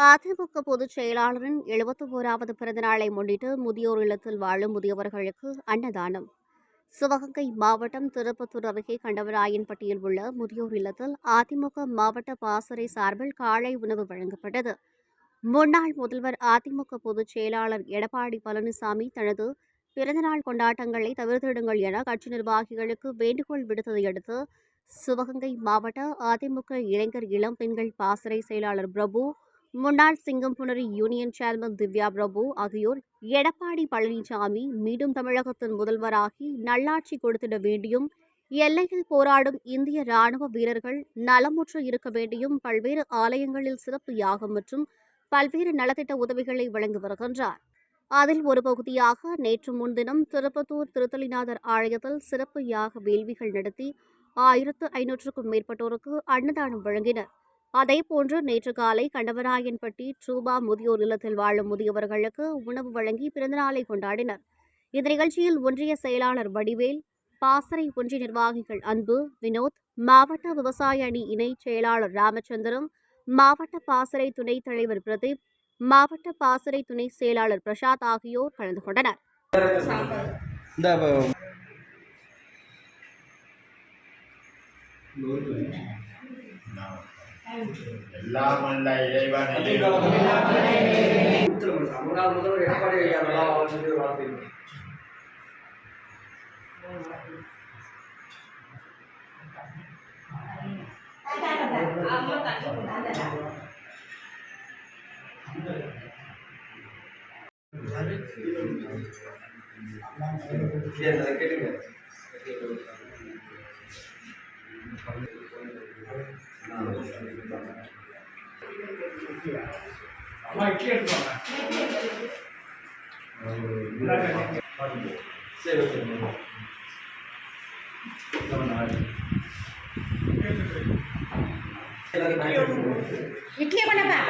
அதிமுக பொதுச் செயலாளரின் எழுபத்தி ஓராவது பிறந்தநாளை முன்னிட்டு முதியோர் இல்லத்தில் வாழும் முதியவர்களுக்கு அன்னதானம். சிவகங்கை மாவட்டம் திருப்பத்தூர் அருகே கண்டவராயன்பட்டியில் உள்ள முதியோர் இல்லத்தில் அதிமுக மாவட்ட பாசறை சார்பில் காலை உணவு வழங்கப்பட்டது. முன்னாள் முதல்வர் அதிமுக பொதுச் செயலாளர் எடப்பாடி பழனிசாமி தனது பிறந்தநாள் கொண்டாட்டங்களை தவிர்த்திடுங்கள் என கட்சி நிர்வாகிகளுக்கு வேண்டுகோள் விடுத்ததை அடுத்து சிவகங்கை மாவட்ட அதிமுக இளைஞர் இளம் பெண்கள் பாசறை செயலாளர் பிரபு முன்னாள் சிங்கம்புணரி யூனியன் சேர்மன் திவ்யா பிரபு ஆகியோர் எடப்பாடி பழனிசாமி மீண்டும் தமிழகத்தின் முதல்வராகி நல்லாட்சி கொடுத்திட வேண்டியும் எல்லையில் போராடும் இந்திய ராணுவ வீரர்கள் நலமுற்று இருக்க வேண்டியும் பல்வேறு ஆலயங்களில் சிறப்பு யாகம் மற்றும் பல்வேறு நலத்திட்ட உதவிகளை வழங்கி வருகின்றார். அதில் ஒரு பகுதியாக நேற்று முன்தினம் திருப்பத்தூர் திருத்தலிநாதர் ஆலயத்தில் சிறப்பு யாக வேள்விகள் நடத்தி ஆயிரத்து ஐநூற்றுக்கும் மேற்பட்டோருக்கு அன்னதானம் வழங்கினர். அதேபோன்று நேற்று காலை கண்டவராயன்பட்டி ட்ரூபா முதியோர் இல்லத்தில் வாழும் முதியவர்களுக்கு உணவு வழங்கி பிறந்தநாளை கொண்டாடினர். இந்த நிகழ்ச்சியில் ஒன்றிய செயலாளர் வடிவேல் பாசறை ஒன்றிய நிர்வாகிகள் அன்பு வினோத் மாவட்ட விவசாய அணி இணை செயலாளர் ராமச்சந்திரம் மாவட்ட பாசறை துணைத் தலைவர் பிரதீப் மாவட்ட பாசறை துணை செயலாளர் பிரசாத் ஆகியோர் கலந்து கொண்டனர். இந்த எல்லாம் அல்ல இறைவன். முன்னாள் முதல்வர் எடப்பாடி ஐயா சொல்லி ஒரு வார்த்தை சரி, அதை கேளுங்க. சரி ஓகே இட்லி பண்ணப்பா